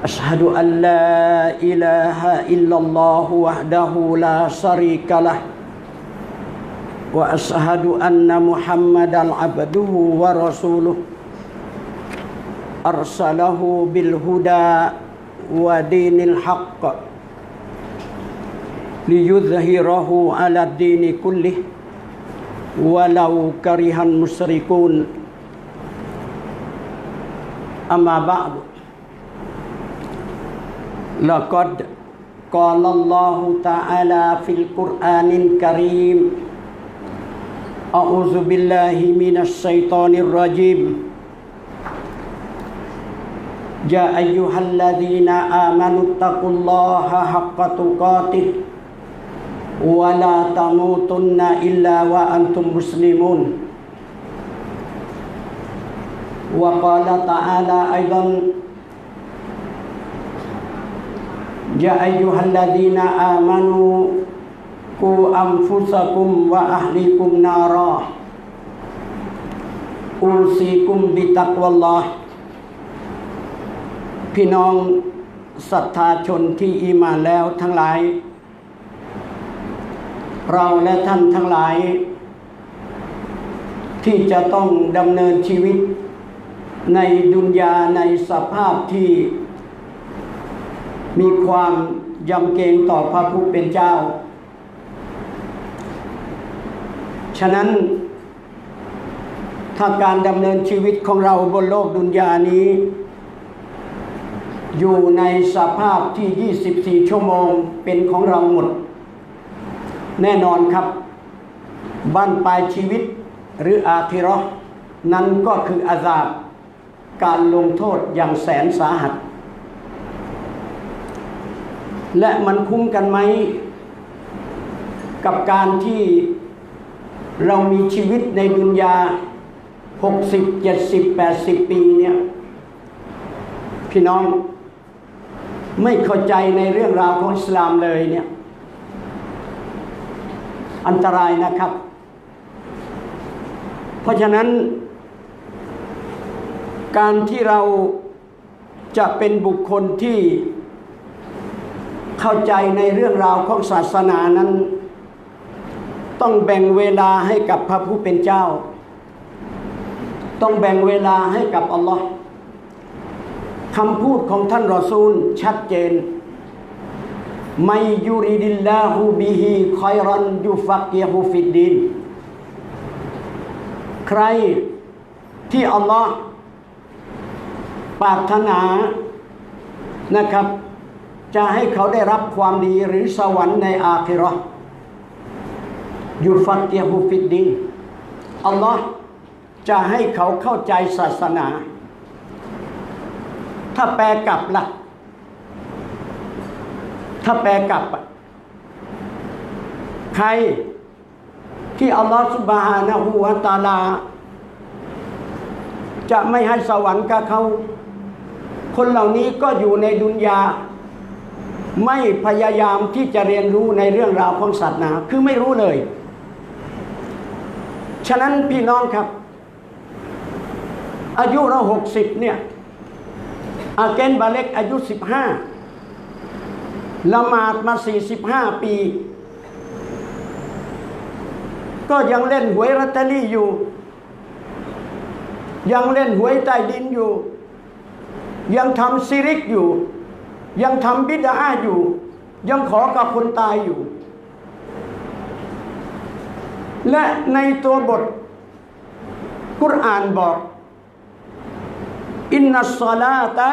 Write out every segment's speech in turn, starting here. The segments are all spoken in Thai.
Ashadu an la ilaha illallah wahdahu la syarikalah Wa ashadu anna muhammadan abduhu wa rasuluh. Arsalahu bilhuda wa dinil haqq. Liyudhahirahu ala dini kullih. Walau karihan musrikun Amma ba'du. لقد قال الله تعالى في القرآن الكريم أعوذ بالله من الشيطان الرجيم. يا أيها الذين آمنوا اتقوا الله حق تقاته ولا تموتن إلا وأنتم مسلمون. وقال تعالى أيضا يا أيها الذين آمنوا قوا أنفسكم وأهليكم نارا أوصيكم بتقوى الله พี่น้องศรัทธาชนที่อีมานแล้วทั้งหลาย เราและท่านทั้งหลาย ที่จะต้องดำเนินชีวิต ในดุนยาในสภาพที่ มีความยำเกรงต่อพระผู้เป็นเจ้า ฉะนั้นถ้าการดำเนินชีวิตของเราบนโลกดุนยานี้ อยู่ในสภาพที่ 24 ชั่วโมงเป็นของเราหมด แน่นอนครับ บ้านปลายชีวิตหรืออาคิรอนั้นก็คืออาซาบการลงโทษอย่างแสนสาหัส และมันคุ้มกันไหม กับการที่เรามีชีวิตในดุนยา 60 70 80 ปีเนี่ย พี่น้องไม่เข้าใจในเรื่องราวของอิสลามเลยเนี่ย อันตรายนะครับ เพราะฉะนั้น การที่เราจะเป็นบุคคลที่ เข้าใจในเรื่องราวของศาสนานั้น ต้องแบ่งเวลาให้กับพระผู้เป็นเจ้า ต้องแบ่งเวลาให้กับอัลลอฮ์คำพูดของท่านรอซูลชัดเจนไมยูริดิลลาฮูบิฮิคอยรันยูฟักยะฮูฟิดดิน ใครที่อัลลอฮ์ปรารถนานะครับ จะให้เขาได้รับความดีหรือสวรรค์ในอาคิราะห์ยูฟักยะฮูฟิดดินอัลลอฮ์จะให้เขาเข้าใจศาสนา ถ้าแปลกลับล่ะ ถ้าแปลกลับ ใครที่อัลลอฮฺสุบฮานะฮูวะตาลา จะไม่ให้สวรรค์กับเขา คนเหล่านี้ก็อยู่ในดุนยา ไม่พยายามที่จะเรียนรู้ในเรื่องราวของศาสนาคือไม่รู้เลย ฉะนั้นพี่น้องครับ อายุเราหกสิบเนี่ยอาเกนบาเล็กอายุสิบห้าละหมาดมาสี่สิบห้าปี ก็ยังเล่นหวยรัตเตอรี่อยู่ ยังเล่นหวยใต้ดินอยู่ ยังทำซิริกอยู่ ยังทำบิดาอยู่ ยังขอกับคนตายอยู่ และในตัวบทกุรอานบอก อินนัสซาลาตะ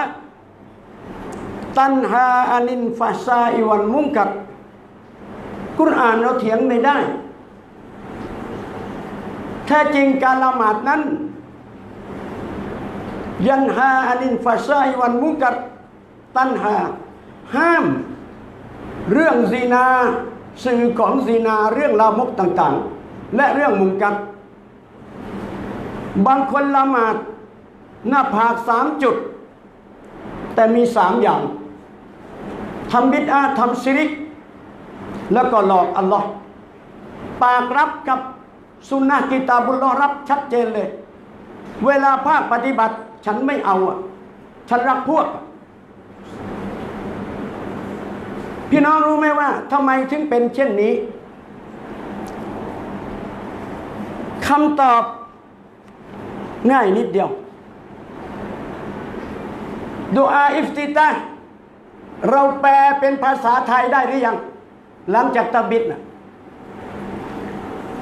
ตันฮาอานินฟาซาอิวันมุงกัดกุรอานเราเถียงไม่ได้ แท้จริงการละหมาดนั้น ยันฮาอานินฟาซาอิวันมุงกัด ตันฮาห้ามเรื่องซีนา สื่อของซีนาเรื่องลามกต่างๆ และเรื่องมุงกัดบางคนละหมาดหน้าผากสามจุด แต่มีสามอย่างทำบิดอาทำซิริก แล้วก็หลอกอัลลอฮ์ปากรับกับสุนนะกิตาบุลลอรับชัดเจนเลย เวลาภาคปฏิบัติฉันไม่เอาอะ ฉันรักพวก พี่น้องรู้ไหมว่าทำไมถึงเป็นเช่นนี้คำตอบง่ายนิดเดียวดูอาอิฟติตาเราแปลเป็นภาษาไทยได้หรือยัง หลังจากตะบิดนะ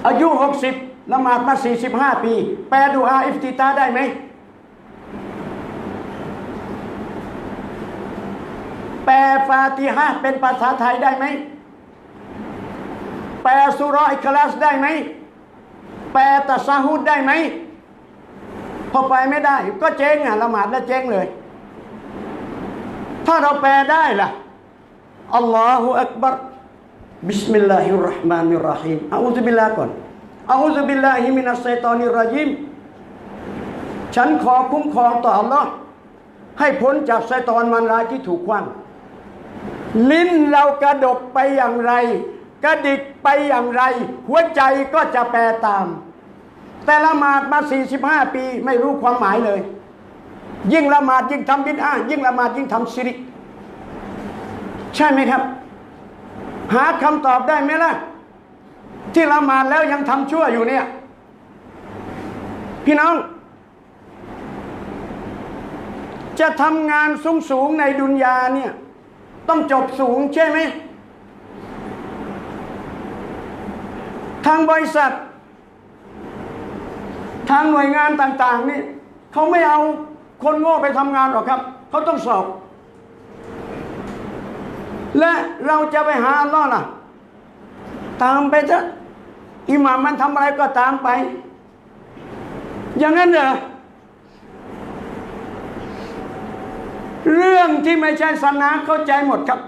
อายุ 60ละหมาดมา 45 ปี แปลดูอาอิฟติตาได้ไหม แปลฟาติฮะห์เป็นภาษาไทยได้ไหม แปลสุรออิคลาสได้ไหม แปลตัสาฮุดได้ไหม พอไปไม่ได้ ก็เจ๊งอะละหมาดแล้วเจ๊งเลย ถ้าเราแปลได้ล่ะอัลลอฮฺอักบัรบิสมิลลาฮิรราะห์มานิรราะฮีมอาอุซบิลลาก่อนอาอุซบิลลาฮิมินัสไซตอนิรราจิมฉันขอคุ้มครองต่ออัลลอฮ์ให้พ้นจากไซตอนมันร้ายที่ถูกขว้าง ลิ้นเรากระดกไปอย่างไร กระดิกไปอย่างไร หัวใจก็จะแปลตาม แต่ละหมาดมา 45 ปีไม่รู้ความหมายเลย ยิ่งละหมาดยิ่งทำบิดอายิ่งละหมาดยิ่งทำซิริใช่ไหมครับ หาคำตอบได้ไหมล่ะ ที่ละหมาดแล้วยังทำชั่วอยู่เนี่ย พี่น้องจะทำงานสูงสูงในดุนยาเนี่ย ต้องจบสูงใช่ไหม ทางบริษัท ทางหน่วยงานต่างๆนี่เขาไม่เอาคนโง่ไปทำงานหรอกครับ เขาต้องสอบ และเราจะไปหาอัลลอฮ์ล่ะ ตามไปเถอะอิหม่ามมันทำอะไรก็ตามไป อย่างนั้นเหรอ เรื่องที่ไม่ใช่ศาสนาเข้าใจหมดครับ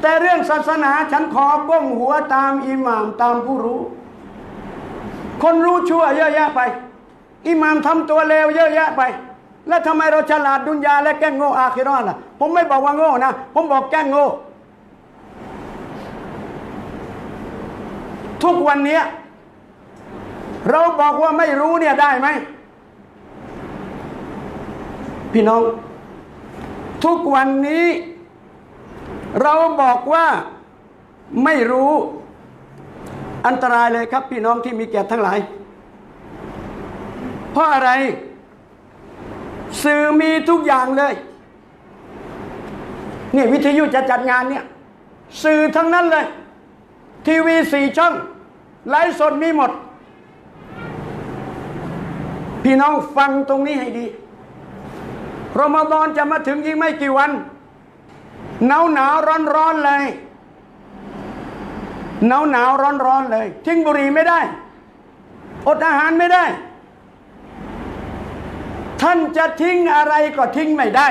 แต่เรื่องศาสนาฉันขอก้มหัวตามอิหม่ามตามผู้รู้ คนรู้ชั่วเยอะแยะไป อิหม่ามทำตัวเลวเยอะแยะไป แล้วทำไมเราฉลาดดุนยาและแก้งโง่อาคิรอนล่ะ ผมไม่บอกว่าโง่นะ ผมบอกแก้งโง่ทุกวันนี้เราบอกว่าไม่รู้เนี่ยได้ไหม พี่น้อง ทุกวันนี้ เราบอกว่าไม่รู้อันตรายเลยครับ พี่น้องที่มีแก่ทั้งหลาย เพราะอะไร สื่อมีทุกอย่างเลย นี่วิทยุจะจัดงานเนี่ย สื่อทั้งนั้นเลย ทีวีสี่ช่อง ไลฟ์สดมีหมด พี่น้องฟังตรงนี้ให้ดี รอมฎอนจะมาถึงยิ่งไม่กี่วัน หนาวหนาวร้อนร้อนเลยหนาวหนาวร้อนร้อนเลย ทิ้งบุหรี่ไม่ได้ อดอาหารไม่ได้ ท่านจะทิ้งอะไรก็ทิ้งไม่ได้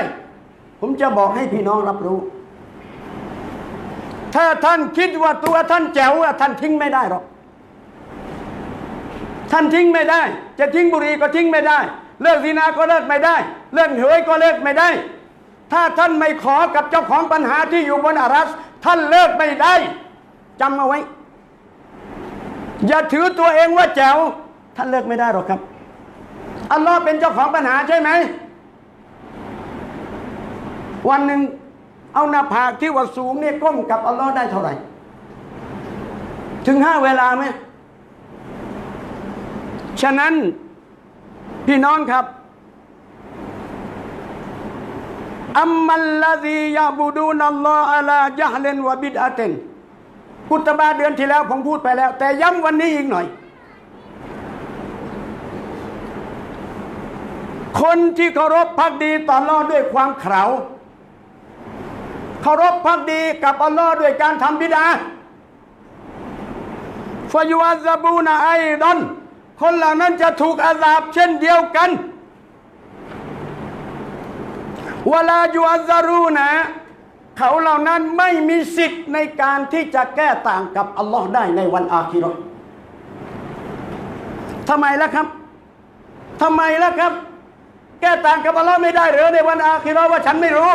ผมจะบอกให้พี่น้องรับรู้ ถ้าท่านคิดว่าตัวท่านแจ๋วท่านทิ้งไม่ได้หรอกท่านทิ้งไม่ได้ จะทิ้งบุหรี่ก็ทิ้งไม่ได้ เลิกซีนาก็เลิกไม่ได้ เลิกเหยก็เลิกไม่ได้ ถ้าท่านไม่ขอกับเจ้าของปัญหาที่อยู่บนอารัส ท่านเลิกไม่ได้จำเอาไว้ อย่าถือตัวเองว่าแจ๋วท่านเลิกไม่ได้หรอกครับ อัลลอฮ์เป็นเจ้าของปัญหาใช่ไหม วันหนึ่งเอาหน้าผากที่ว่าสูงเนี่ยก้มกับอัลลอฮ์ได้เท่าไหร่ ถึงห้าเวลาไหม ฉะนั้นพี่น้องครับ อัมมัลลาซียะบูดูนัลลอฮ์อะลาจะฮเลนวะบิดอะเตนกุตบาเดือนที่แล้วผมพูดไปแล้ว แต่ย้ำวันนี้อีกหน่อย คนที่เคารพพักดีต่ออัลลอฮ์ด้วยความเขลาเคารพพักดีกับอัลลอฮ์ด้วยการทำบิดาฟยุวาซาบูนาไอดอนคนเหล่านั้นจะถูกอาสาบเช่นเดียวกัน วลายูอัซารูนะ เขาเหล่านั้นไม่มีสิทธิ์ในการที่จะแก้ต่างกับอัลลอฮ์ได้ในวันอาคิราะห์ทำไมล่ะครับทำไมล่ะครับ แก้ต่างกับอัลลอฮ์ไม่ได้หรือในวันอาคิราะห์ว่าฉันไม่รู้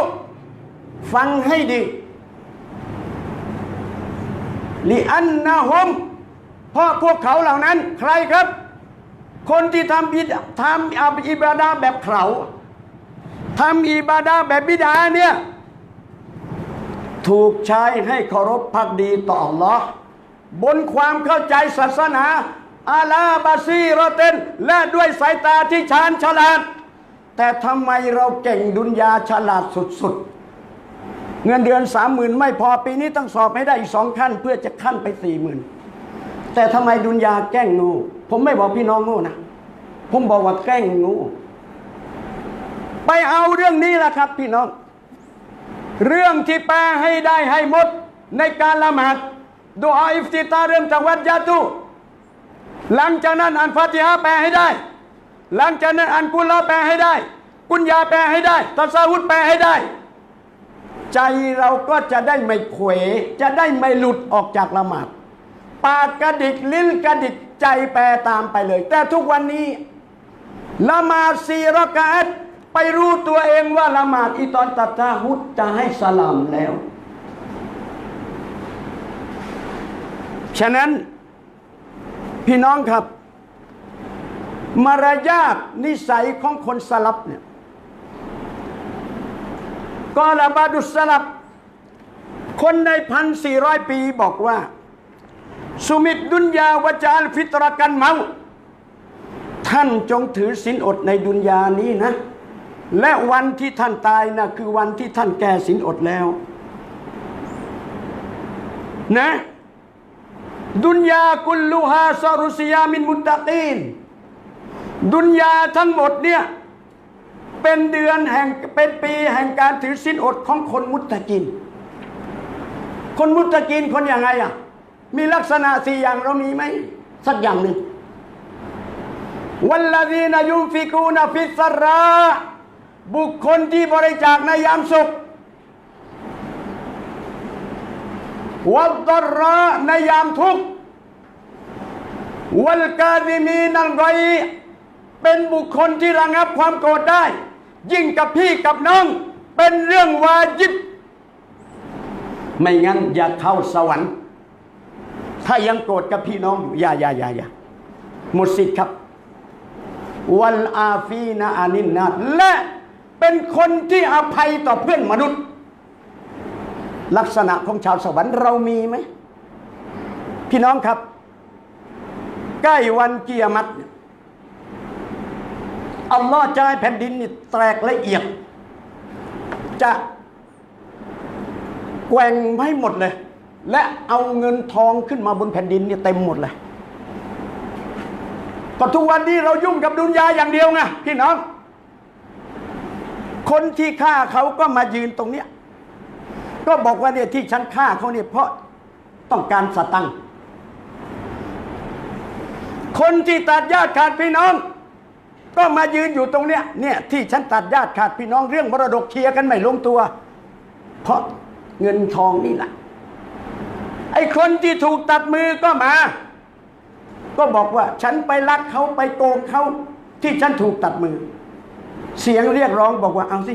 ฟังให้ดีลิอันนะฮุมเพราะพวกเขาเหล่านั้น ใครครับ คนที่ทำบิดทำอิบาดาแบบเขา ทำอิบาดาแบบบิดาเนี่ยถูกใช้ให้เคารพพักดีต่ออัลลอฮ์บนความเข้าใจศาสนาอาลาบาซีโรเตนและด้วยสายตาที่ชาญฉลาด แต่ทำไมเราเก่งดุนยาฉลาดสุดๆ เงินเดือนสามหมื่นไม่พอปีนี้ต้องสอบให้ได้อีกสองขั้น เพื่อจะขั้นไปสี่หมื่นแต่ทำไมดุนยาแกล้งงูผมไม่บอกพี่น้องงูนะ ผมบอกว่าแกล้งงู ไปเอาเรื่องนี้แหละครับพี่น้อง เรื่องที่แปลให้ได้ให้หมดในการละหมาดดูอาอิฟติตาเริ่มจากวัดยาตุหลังจากนั้นอันฟาติฮะแปลให้ได้ หลังจากนั้นอันกุลลาแปลให้ได้ กุญยาแปลให้ได้ตัสาวุธแปลให้ได้ ใจเราก็จะได้ไม่เขวจะได้ไม่หลุดออกจากละหมาดปากกระดิกลิ้นกระดิกใจแปลตามไปเลย แต่ทุกวันนี้ละหมาดสี่รากาต ไปรู้ตัวเองว่าละหมาดอีตอนตัดตาฮุดจะให้สลามแล้ว ฉะนั้นพี่น้องครับ มารยาทนิสัยของคนสลับเนี่ยกอลาบาดุสลับ คนในพันสี่ร้อยปีบอกว่า สุมิตดุนยาวจาลฟิตรกันเมา ท่านจงถือศีลอดในดุนยานี้นะ และวันที่ท่านตายนะคือวันที่ท่านแก่ศีลอดแล้ว นะ ดุนยากุลลูฮาซารุสยามินมุตตะกีน ดุนยาทั้งหมดเนี่ย เป็นเดือนแห่งเป็นปีแห่งการถือศีลอดของคนมุตตะกิน คนมุตตะกินคนย่างไงอะ มีลักษณะสี่อย่างเรามีไหมสักอย่างหนึ่งวัลลดีนายุมฟิกูนฟิสรา บุคคลที่บริจาคในยามสุขวัลตระในยามทุกข์วัลกาดิมีนังไรเป็นบุคคลที่ระงับความโกรธได้ ยิ่งกับพี่กับน้อง เป็นเรื่องวาจิบ ไม่งั้นอย่าเข้าสวรรค์ ถ้ายังโกรธกับพี่น้องอยู่อย่าอย่าอย่าอย่าหมดสิทธิ์ครับ วัลอาฟีนาอานินนาและ เป็นคนที่อภัยต่อเพื่อนมนุษย์ ลักษณะของชาวสวรรค์เรามีไหม พี่น้องครับ ใกล้วันเกียรติเนี่ยอัลลอฮ์จะให้แผ่นดินนี่แตกละเอียด จะแกว่งให้หมดเลย และเอาเงินทองขึ้นมาบนแผ่นดินนี่เต็มหมดเลยก็ทุกวันนี้เรายุ่งกับดุนยาอย่างเดียวไงพี่น้อง คนที่ฆ่าเขาก็มายืนตรงเนี้ยก็บอกว่าเนี่ยที่ฉันฆ่าเขาเนี่ยเพราะต้องการสตังค์คนที่ตัดญาติขาดพี่น้อง ก็มายืนอยู่ตรงเนี้ยเนี่ยที่ฉันตัดญาติขาดพี่น้องเรื่องมรดกเคลียร์กันไม่ลงตัว เพราะเงินทองนี่แหละไอ้คนที่ถูกตัดมือก็มา ก็บอกว่าฉันไปรักเขาไปโกงเขาที่ฉันถูกตัดมือ เสียงเรียกร้องบอกว่าเอาสิ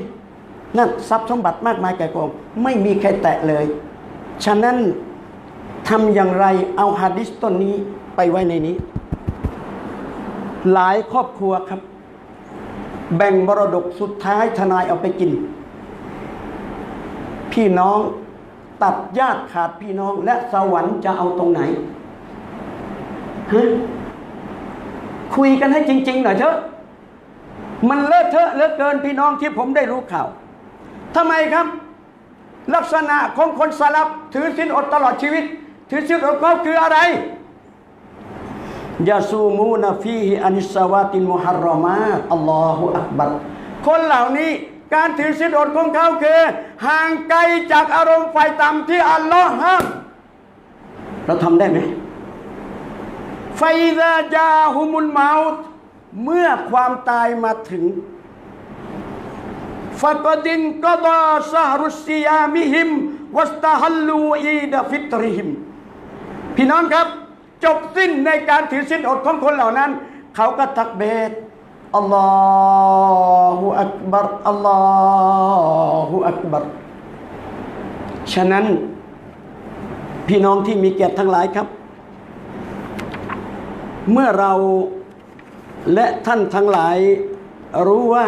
นั่นทรัพย์สมบัติมากมายแก่กองไม่มีใครแตะเลย ฉะนั้นทำอย่างไรเอาฮะดิษต้นนี้ไปไว้ในนี้ หลายครอบครัวครับ แบ่งมรดกสุดท้ายทนายเอาไปกิน พี่น้องตัดญาติขาดพี่น้อง และสวรรค์จะเอาตรงไหนฮะคุยกันให้จริง ๆ หน่อยเถอะ มันเลอะเทอะเหลือเกินพี่น้องที่ผมได้รู้ข่าวทำไมครับ ลักษณะของคนสลับถือสินอดตลอดชีวิต ถือสินอดเขาคืออะไรยาซูมูนฟีฮิอานิสวาตินมุฮัรรอมาอัลลอฮฺอักบัรคนเหล่านี้การถือสินอดของเขาคือ ห่างไกลจากอารมณ์ไฟต่ำที่อัลลอฮ์ห้ามเราทำได้ไหมไฟซาจาฮุมุลเมาต์ เมื่อความตายมาถึงฟะกดินกดาซาฮรุสซิยามิฮิมวัสตาฮัลลูอีดฟิตริฮิม พี่น้องครับ จบสิ้นในการถือสิ้นอดของคนเหล่านั้น เขาก็ตักเบตอัลลอฮฺอักบัรอัลลอฮฺอักบัรฉะนั้น พี่น้องที่มีเกียรติทั้งหลายครับ เมื่อเรา และท่านทั้งหลายรู้ว่า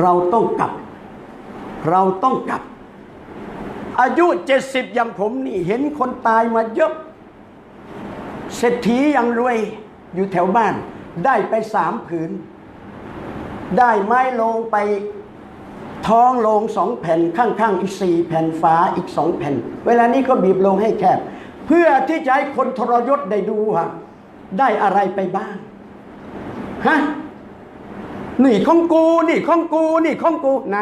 เราต้องกลับ เราต้องกลับ อายุเจ็ดสิบอย่างผมนี่เห็นคนตายมาเยอะเศรษฐียังรวยอยู่แถวบ้าน ได้ไปสามผืน ได้ไม้ลงไปท้องลงสองแผ่นข้างๆอีกสี่แผ่นฝาอีกสองแผ่น เวลานี้ก็บีบลงให้แคบ เพื่อที่จะให้คนทรยศได้ดูว่า ได้อะไรไปบ้างฮะนี่ของกูนี่ของกูนี่ของกูไหน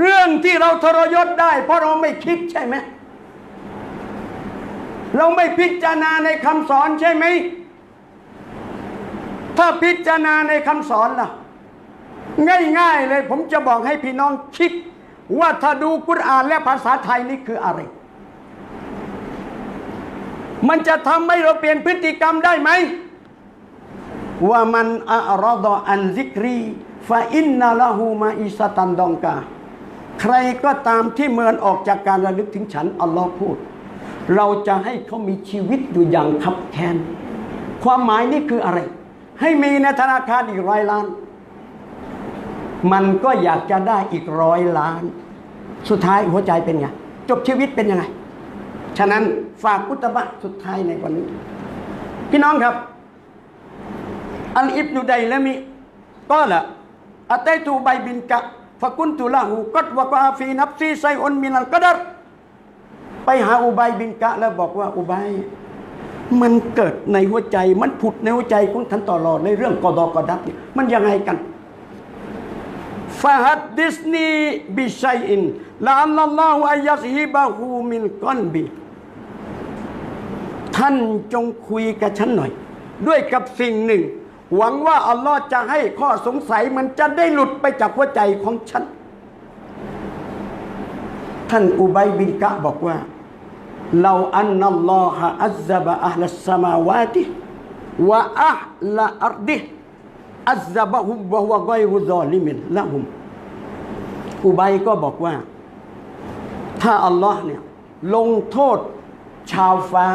เรื่องที่เราทรยศได้ เพราะเราไม่คิดใช่ไหมเราไม่พิจารณาในคำสอนใช่ไหม ถ้าพิจารณาในคำสอนล่ะ ง่ายๆเลยผมจะบอกให้พี่น้องคิด ว่าถ้าดูกุรอานและภาษาไทยนี่คืออะไร มันจะทำให้เราเปลี่ยนพฤติกรรมได้ไหมว่ามันอัรดออันซิกรีฟาอินนาละหูมาอิสตันดองกาใครก็ตามที่เมินออกจากการระลึกถึงฉันอัลลอฮ์พูด เราจะให้เขามีชีวิตอยู่อย่างขับแค้นความหมายนี่คืออะไร ให้มีในธนาคารอีกร้อยล้าน มันก็อยากจะได้อีกร้อยล้าน สุดท้ายหัวใจเป็นไง จบชีวิตเป็นยังไง ฉะนั้นฝากกุตบะสุดท้ายในวันนี้ พี่น้องครับ อันอิบนุไดและมิก็ละอัตตูใบบินกะฟะกุนตุละหูกัดวะกาฟีนับซีไซอุนมินัลกะดัรไปหาอุบัยบินกะแล้วบอกว่าอุบัยมันเกิดในหัวใจ มันผุดในหัวใจของท่านตลอดในเรื่องกอดอกอดับเนี่ยมันยังไงกันฟาฮัดดิสนีบิชัยอินละอัลลอฮฺอายัสฮิบะฮูมินกอนบี ท่านจงคุยกับฉันหน่อย ด้วยกับสิ่งหนึ่ง หวังว่าอัลลอฮ์จะให้ข้อสงสัยมันจะได้หลุดไปจากหัวใจของฉัน ท่านอุบัยบินกะบอกว่าเราอันนัลลอฮะอัซซะบะอัลลสมาวาติวะอัลลอัรดิอัซซะบะฮุมวะฮุวะกอยรุซอลิมินละหุมอุบัยก็บอกว่า ถ้าอัลลอฮ์เนี่ยลงโทษชาวฟ้า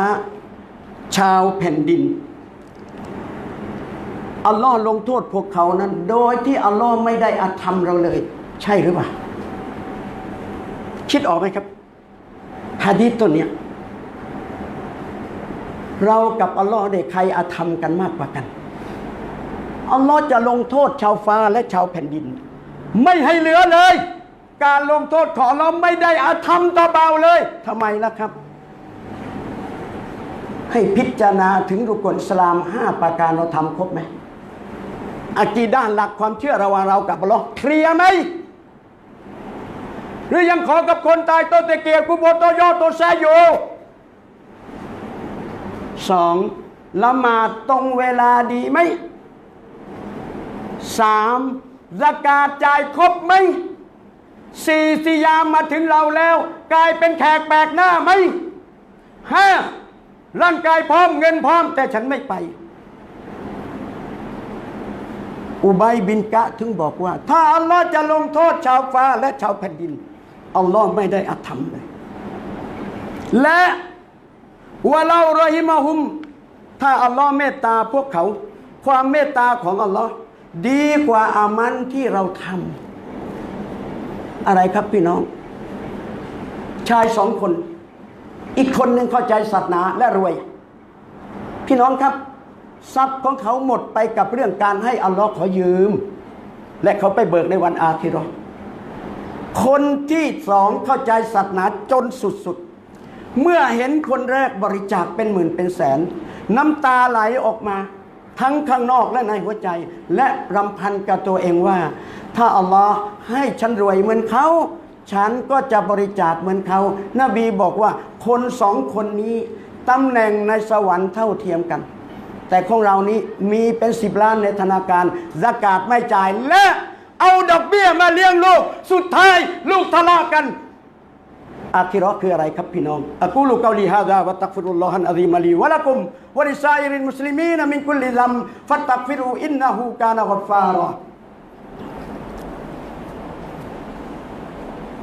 ชาวแผ่นดิน อัลลอฮ์ลงโทษพวกเขานั้น โดยที่อัลลอฮ์ไม่ได้อาธรรมเราเลย ใช่หรือเปล่า คิดออกไหมครับฮะดีษตัวเนี้ยเรากับอัลลอฮ์ได้ใครอาธรรมกันมากกว่ากัน อัลลอฮ์จะลงโทษชาวฟ้าและชาวแผ่นดิน ไม่ให้เหลือเลย การลงโทษของเราไม่ได้อาธรรมต่อเบาเลยทำไมล่ะครับ ให้พิจารณาถึงรุกลสลามห้าประการเราทำครบไหมอากีด้านหลักความเชื่อระหว่างเรากับอัลลอฮ์เคลียร์ไหมหรือยังขอกับคนตายโตเตเกียร์กุโบโตโยโตแซอยู่สองละหมาดตรงเวลาดีไหมสามสกาดจ่ายครบไหมสี่สิยามมาถึงเราแล้ว กลายเป็นแขกแปลกหน้าไหมห้า ร่างกายพร้อมเงินพร้อม แต่ฉันไม่ไป อุบัยบินกะถึงบอกว่า ถ้าอัลลอฮ์จะลงโทษชาวฟ้าและชาวแผ่นดินอัลลอฮ์ไม่ได้อธรรมเลย และวะเรารอฮิมาฮุม ถ้าอัลลอฮ์เมตตาพวกเขา ความเมตตาของอัลลอฮ์ดีกว่าอามันที่เราทำอะไรครับพี่น้อง ชายสองคน อีกคนหนึ่งเข้าใจศาสนาและรวย พี่น้องครับ ทรัพย์ของเขาหมดไปกับเรื่องการให้อัลลอฮ์ขอยืม และเขาไปเบิกในวันอาคิราะห์คนที่สองเข้าใจศาสนาจนสุดๆ เมื่อเห็นคนแรกบริจาคเป็นหมื่นเป็นแสน น้ำตาไหลออกมา ทั้งข้างนอกและในหัวใจ และรำพันกับตัวเองว่า ถ้าอัลลอฮ์ให้ฉันรวยเหมือนเขา ฉันก็จะบริจาคเหมือนเขานบีบอกว่าคนสองคนนี้ตำแหน่งในสวรรค์เท่าเทียมกัน แต่ของเรานี้มีเป็นสิบล้านในธนาคารสกาดไม่จ่ายและเอาดอกเบี้ยมาเลี้ยงลูก สุดท้ายลูกทะเลาะกันอาคิราะคืออะไรครับพี่น้องอะกูลูกาลีฮาดาวะตักฟิรุลลอฮันอะซีมาลีวะละกุมวะลิซาอิรินมุสลิมีนมินกุลลิซัมฟัตตักฟิรูอินนะฮูกานะกัฟฟารอ